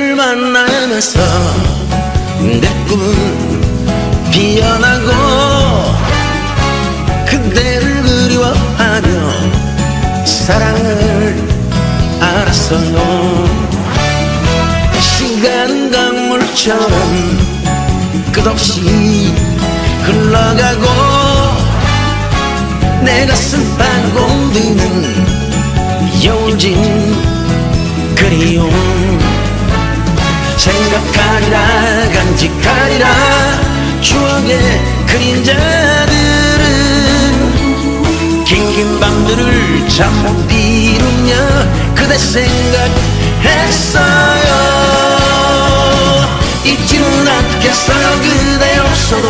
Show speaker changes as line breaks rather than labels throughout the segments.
만나서 내 꿈은 피어나고 그대를 그리워하며 사랑을 알았어요. 시간은 강물처럼 끝없이 흘러가고 내 가슴 반공드는 요진 그리움 생각하리라 간직하리라. 추억의 그림자들은 긴긴 밤들을 잠못 이루며 그대 생각했어요. 잊지는 않겠어요 그대 없어도.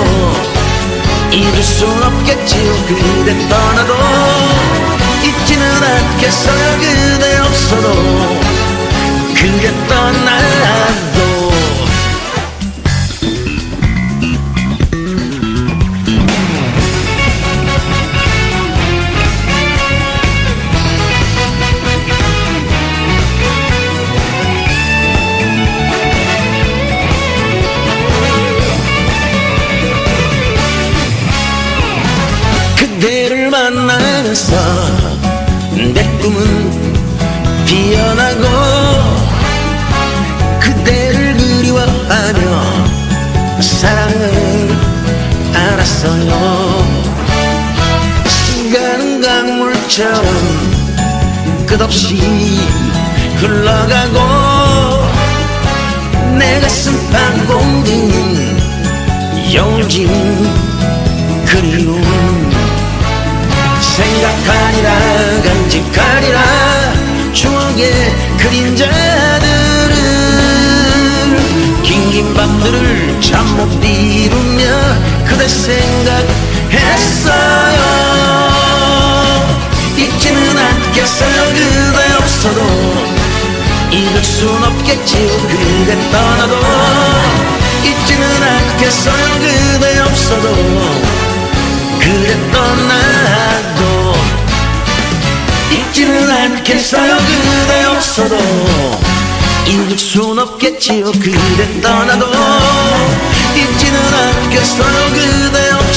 잊을 순 없겠지요 그대 떠나도. 잊지는 않겠어요 그대 만나서 내 꿈은 피어나고 그대를 그리워하며 사랑을 알았어요. 시간은 강물처럼 끝없이 흘러가고 내 가슴 반공드는 요진 그리움 생각하리라 간직하리라. 추억의 그림자들을 긴 긴 밤들을 잠 못 이루며 그대 생각했어요. 잊지는 않겠어요 그대 없어도. 잊을 순 없겠지요 그대 떠나도. 잊지는 않겠어요 그대 없어도. 그래 떠나 않겠어요? 그대 없어도 잊을 순 없겠지요. 그대 떠나도 잊지는 않겠어요. 그대 없어도